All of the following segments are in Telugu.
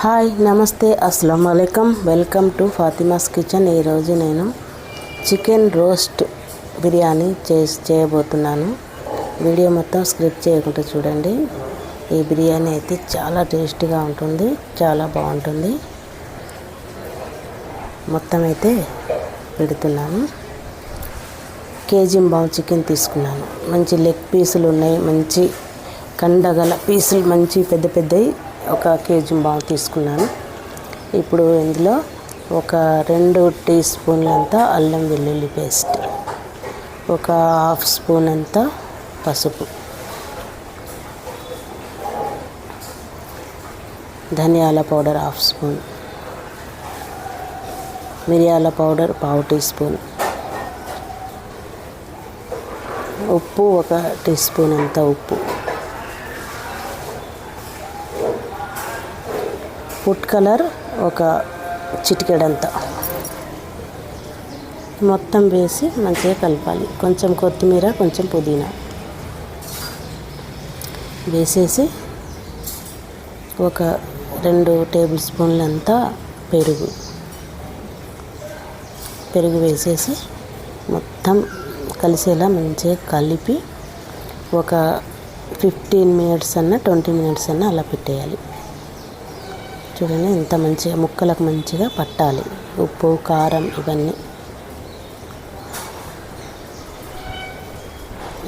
హాయ్ నమస్తే అస్సలం అయికం వెల్కమ్ టు ఫాతిమాస్ కిచెన్. ఈరోజు నేను చికెన్ రోస్ట్ బిర్యానీ చేసి చేయబోతున్నాను. వీడియో మొత్తం స్క్రిప్ట్ చేయకుండా చూడండి. ఈ బిర్యానీ అయితే చాలా టేస్టీగా ఉంటుంది చాలా బాగుంటుంది. మొత్తం అయితే పెడుతున్నాను. కేజీ బావు చికెన్ తీసుకున్నాను. మంచి లెగ్ పీసులు ఉన్నాయి మంచి కండగల పీసులు మంచి పెద్ద పెద్దవి ఒక కేజీ బావు తీసుకున్నాను. ఇప్పుడు ఇందులో ఒక రెండు టీ స్పూన్లంత అల్లం వెల్లుల్లి పేస్ట్ ఒక హాఫ్ స్పూన్ అంత పసుపు ధనియాల పౌడర్ హాఫ్ స్పూన్ మిరియాల పౌడర్ పావు టీ స్పూన్ ఉప్పు ఒక టీ స్పూన్ అంత ఉప్పు. ఫుడ్ కలర్ ఒక చిటికెడంత. మొత్తం వేసి మంచిగా కలపాలి. కొంచెం కొత్తిమీర కొంచెం పుదీనా. వేసేసి ఒక రెండు టేబుల్ స్పూన్లంతా పెరుగు. పెరుగు వేసేసి మొత్తం కలిసేలా మంచిగా కలిపి ఒక ఫిఫ్టీన్ మినిట్స్ అన్న ట్వంటీ మినిట్స్ అన్న అలా పెట్టేయాలి. చూడండి ఎంత మంచిగా ముక్కలకు మంచిగా పట్టాలి. ఉప్పు కారం ఇవన్నీ.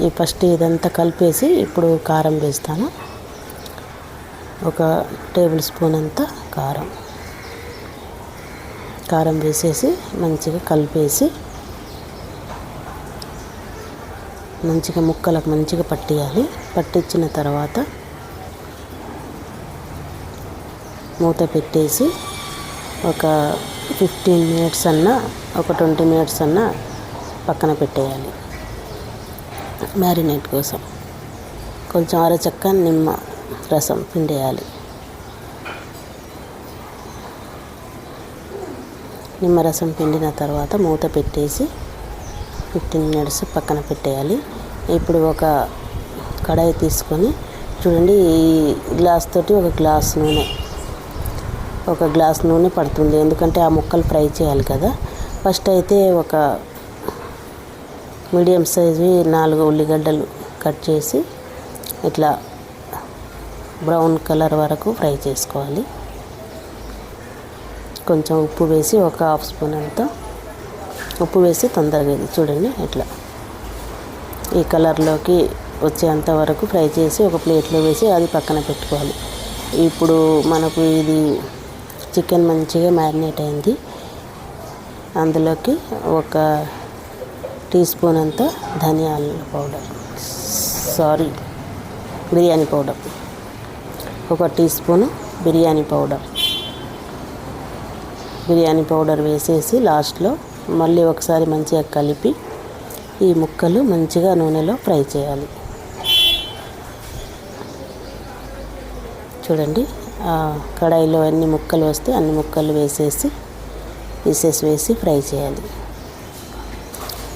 ఈ ఫస్ట్ ఇదంతా కలిపేసి ఇప్పుడు కారం వేస్తాను. ఒక టేబుల్ స్పూన్ అంత కారం. కారం వేసేసి మంచిగా కలిపేసి మంచిగా ముక్కలకు మంచిగా పట్టియాలి. పట్టించిన తర్వాత మూత పెట్టేసి ఒక ఫిఫ్టీన్ మినిట్స్ అన్నా ఒక ట్వంటీ మినిట్స్ అన్నా పక్కన పెట్టేయాలి. మ్యారినేట్ కోసం. కొంచెం అరచక్క నిమ్మ రసం పిండేయాలి. నిమ్మరసం పిండిన తర్వాత మూత పెట్టేసి ఫిఫ్టీన్ మినిట్స్ పక్కన పెట్టేయాలి. ఇప్పుడు ఒక కడాయి తీసుకొని చూడండి ఈ గ్లాస్ తోటి ఒక గ్లాస్ నూనె ఒక గ్లాస్ నూనె పడుతుంది. ఎందుకంటే ఆ ముక్కలు ఫ్రై చేయాలి కదా. ఫస్ట్ అయితే ఒక మీడియం సైజు నాలుగు ఉల్లిగడ్డలు కట్ చేసి ఇట్లా బ్రౌన్ కలర్ వరకు ఫ్రై చేసుకోవాలి. కొంచెం ఉప్పు వేసి ఒక హాఫ్ స్పూన్ అంతా ఉప్పు వేసి తొందరగా ఇది చూడండి ఇట్లా ఈ కలర్లోకి వచ్చేంత వరకు ఫ్రై చేసి ఒక ప్లేట్లో వేసి అది పక్కన పెట్టుకోవాలి. ఇప్పుడు మనకు ఇది చికెన్ మంచిగా మ్యారినేట్ అయింది. అందులోకి ఒక టీ స్పూన్ అంత ధనియాల పౌడర్. Sorry biryani powder. ఒక tea spoon biryani powder. Biryani powder వేసేసి లాస్ట్లో మళ్ళీ ఒకసారి మంచిగా కలిపి ఈ ముక్కలు మంచిగా నూనెలో ఫ్రై చేయాలి. చూడండి కడాయిలో అన్ని ముక్కలు వస్తే అన్ని ముక్కలు వేసేసి పీసెస్ వేసి ఫ్రై చేయాలి.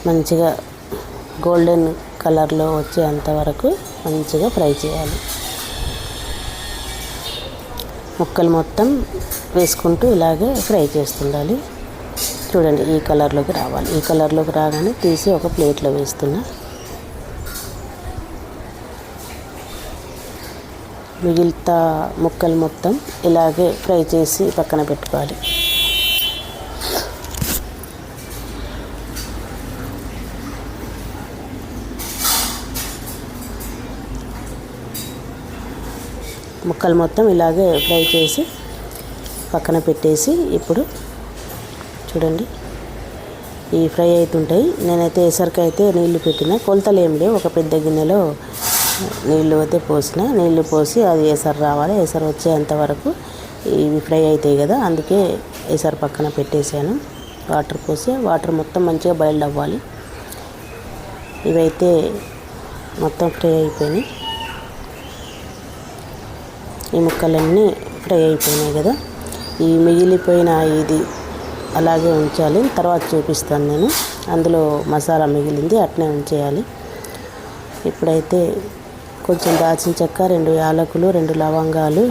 మంచిగా గోల్డెన్ కలర్లో వచ్చేంత వరకు మంచిగా ఫ్రై చేయాలి. ముక్కలు మొత్తం వేసుకుంటూ ఇలాగే ఫ్రై చేస్తుండాలి. చూడండి ఈ కలర్లోకి రావాలి. ఈ కలర్లోకి రాగానే తీసి ఒక ప్లేట్లో వేస్తున్నా. మిగిలిత ముక్కలు మొత్తం ఇలాగే ఫ్రై చేసి పక్కన పెట్టుకోవాలి. ముక్కలు మొత్తం ఇలాగే ఫ్రై చేసి పక్కన పెట్టేసి ఇప్పుడు చూడండి. ఈ ఫ్రై అవుతుంటాయి నేనైతే ఎసరికి నీళ్ళు పెట్టిన కొలతలు ఏం లేవు. ఒక పెద్ద గిన్నెలో నీళ్ళు అయితే పోసిన నీళ్ళు పోసి అది ఎసరు రావాలి. ఎసరు వచ్చేంత వరకు ఇవి ఫ్రై అవుతాయి కదా అందుకే ఎసరు పక్కన పెట్టేశాను. వాటర్ పోసి వాటర్ మొత్తం మంచిగా బాయిల్డ్ అవ్వాలి. ఇవైతే మొత్తం ఫ్రై అయిపోయినాయి. ఈ ముక్కలన్నీ ఫ్రై అయిపోయినాయి కదా. ఈ మిగిలిపోయిన ఇది అలాగే ఉంచాలి. తర్వాత చూపిస్తాను నేను. అందులో మసాలా మిగిలింది అట్నే ఉంచేయాలి. ఇప్పుడైతే కొంచెం దాల్చిన చెక్క రెండు యాలకులు రెండు లవంగాలు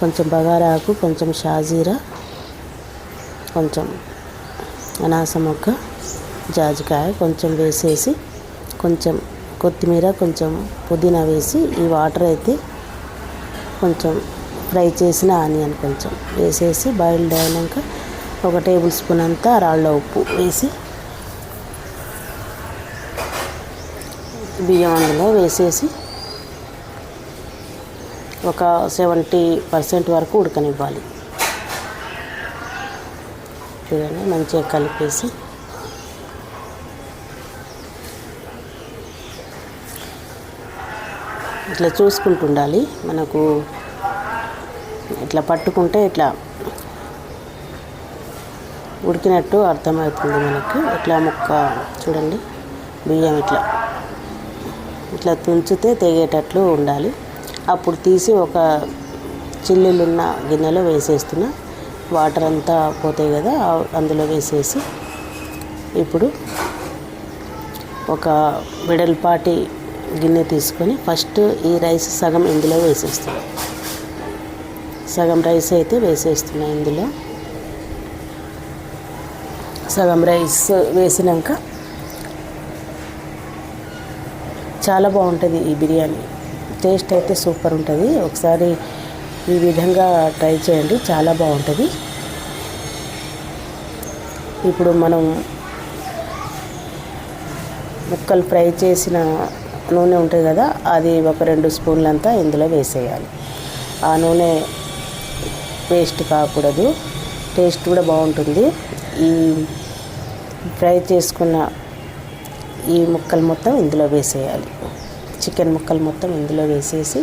కొంచెం బగారాకు కొంచెం షాజీరా కొంచెం అనాస మొక్క జాజికాయ కొంచెం వేసేసి కొంచెం కొత్తిమీర కొంచెం పుదీనా వేసి ఈ వాటర్ అయితే కొంచెం ఫ్రై చేసిన ఆనియన్ కొంచెం వేసేసి బాయిల్డ్ అయినాక ఒక టేబుల్ స్పూన్ అంతా రాళ్ళ ఉప్పు వేసి బియ్యం అందులో వేసేసి ఒక సెవెంటీ పర్సెంట్ వరకు ఉడకనివ్వాలి. చూడండి మంచిగా కలిపేసి. ఇట్లా చూసుకుంటుండాలి. మనకు ఇట్లా పట్టుకుంటే ఇట్లా ఉడికినట్టు అర్థమవుతుంది మనకి. ఇట్లా ముక్క చూడండి బియ్యం ఇట్లా. ఇట్లా తుంచితే తెగేటట్లు ఉండాలి. అప్పుడు తీసి ఒక చిల్లులున్న గిన్నెలో వేసేస్తున్నా. వాటర్ అంతా పోతాయి కదా అందులో వేసేసి ఇప్పుడు ఒక వెడల్పాటి గిన్నె తీసుకొని ఫస్ట్ ఈ రైస్ సగం ఇందులో వేసేస్తున్నా. సగం రైస్ అయితే వేసేస్తున్నా ఇందులో. సగం రైస్ వేసినాక చాలా బాగుంటుంది ఈ బిర్యానీ. టేస్ట్ అయితే సూపర్ ఉంటుంది. ఒకసారి ఈ విధంగా ట్రై చేయండి. చాలా బాగుంటుంది. ఇప్పుడు మనం ముక్కలు ఫ్రై చేసిన నూనె ఉంటుంది కదా అది ఒక రెండు స్పూన్లంతా ఇందులో వేసేయాలి. ఆ నూనె వేస్ట్ కాకూడదు. టేస్ట్ కూడా బాగుంటుంది. ఈ ఫ్రై చేసుకున్న ఈ ముక్కలు మొత్తం ఇందులో వేసేయాలి. చికెన్ ముక్కలు మొత్తం ఇందులో వేసేసి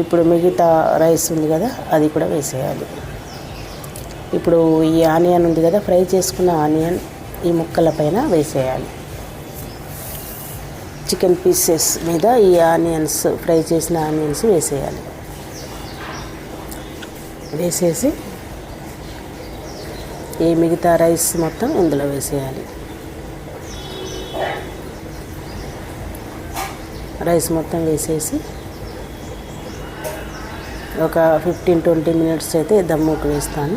ఇప్పుడు మిగతా రైస్ ఉంది కదా అది కూడా వేసేయాలి. ఇప్పుడు ఈ ఆనియన్ ఉంది కదా ఫ్రై చేసుకున్న ఆనియన్ ఈ ముక్కల పైన వేసేయాలి. చికెన్ పీసెస్ మీద ఈ ఆనియన్స్ ఫ్రై చేసిన ఆనియన్స్ వేసేయాలి. వేసేసి ఈ మిగతా రైస్ మొత్తం ఇందులో వేసేయాలి. రైస్ మొత్తం వేసేసి ఒక ఫిఫ్టీన్ ట్వంటీ మినిట్స్ అయితే దమ్ముకు వేస్తాను.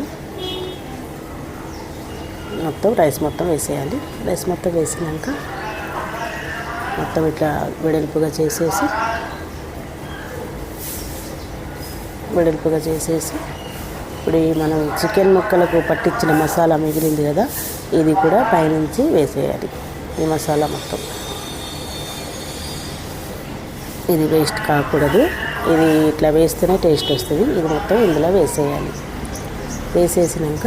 మొత్తం రైస్ మొత్తం వేసేయాలి. రైస్ మొత్తం వేసినాక మొత్తం ఇట్లా వెడల్పుగా చేసేసి వెడల్పుగా చేసేసి ఇప్పుడు మనం చికెన్ ముక్కలకు పట్టించిన మసాలా మిగిలింది కదా ఇది కూడా పైనుంచి వేసేయాలి. ఈ మసాలా మొత్తం. ఇది వేస్ట్ కాకూడదు. ఇది ఇట్లా వేస్తేనే టేస్ట్ వస్తుంది. ఇది మొత్తం ఇందులో వేసేయాలి. వేసేసినాక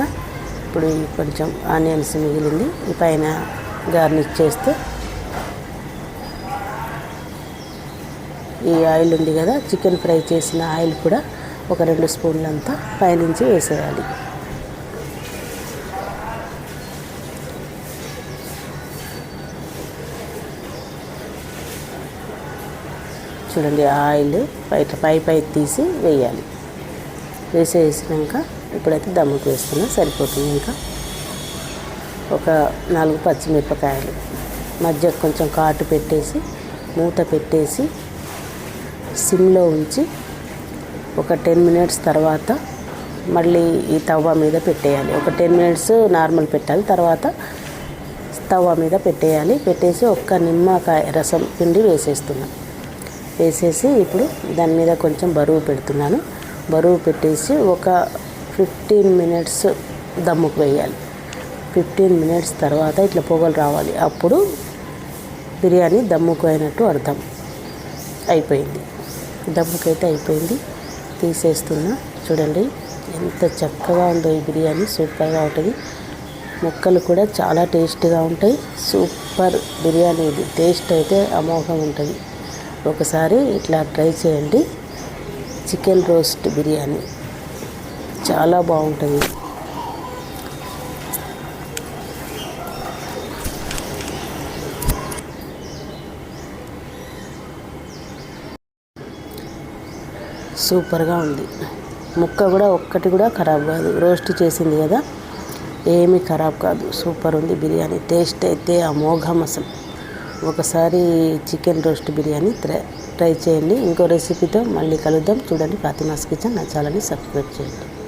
ఇప్పుడు కొంచెం ఆనియన్స్ మిగిలింది. ఈ పైన గార్నిష్ చేస్తే ఈ ఆయిల్ ఉంది కదా చికెన్ ఫ్రై చేసిన ఆయిల్ కూడా ఒక రెండు స్పూన్లంతా పైనుంచి వేసేయాలి. చూడండి ఆయిల్ బయట పై పై తీసి వేయాలి. వేసేసినాక ఇప్పుడైతే దమ్ముకు వేస్తున్నా సరిపోతుంది ఇంకా. ఒక నాలుగు పచ్చిమిరపకాయలు మధ్య కొంచెం కాటు పెట్టేసి మూత పెట్టేసి సిమ్లో ఉంచి ఒక టెన్ మినిట్స్ తర్వాత మళ్ళీ ఈ తవ్వ మీద పెట్టేయాలి. ఒక టెన్ మినిట్స్ నార్మల్ పెట్టాలి. తర్వాత తవ్వ మీద పెట్టేయాలి. పెట్టేసి ఒక్క నిమ్మకాయ రసం పిండి వేసేస్తున్నాను వేసేసి ఇప్పుడు దాని మీద కొంచెం బరువు పెడుతున్నాను. బరువు పెట్టేసి ఒక ఫిఫ్టీన్ మినిట్స్ దమ్ముకు వేయాలి. ఫిఫ్టీన్ మినిట్స్ తర్వాత ఇట్లా పొగలు రావాలి. అప్పుడు బిర్యానీ దమ్ముకు అయినట్టు అర్థం. అయిపోయింది. దమ్ముకైతే అయిపోయింది. తీసేస్తున్నా. చూడండి ఎంత చక్కగా ఉందో ఈ బిర్యానీ. సూపర్గా ఉంటుంది. ముక్కలు కూడా చాలా టేస్ట్గా ఉంటాయి. సూపర్ బిర్యానీ ఇది. టేస్ట్ అయితే అమోఘం ఉంటుంది. ఒకసారి ఇట్లా ట్రై చేయండి. Chicken roast biryani. చాలా బాగుంటుంది. సూపర్గా ఉంది. ముక్క కూడా ఒక్కటి కూడా ఖరాబ్ కాదు. రోస్ట్ చేసింది కదా? ఏమీ ఖరాబ్ కాదు. సూపర్ ఉంది బిర్యానీ. టేస్ట్ అయితే అమోఘం అసలు. ఒకసారి chicken roast biryani try try చేయండి. ఇంకో రెసిపీతో మళ్ళీ కలుద్దాం. చూడండి ఫాతిమాస్ కిచెన్. నా ఛానల్ని సబ్స్క్రైబ్ చేయండి.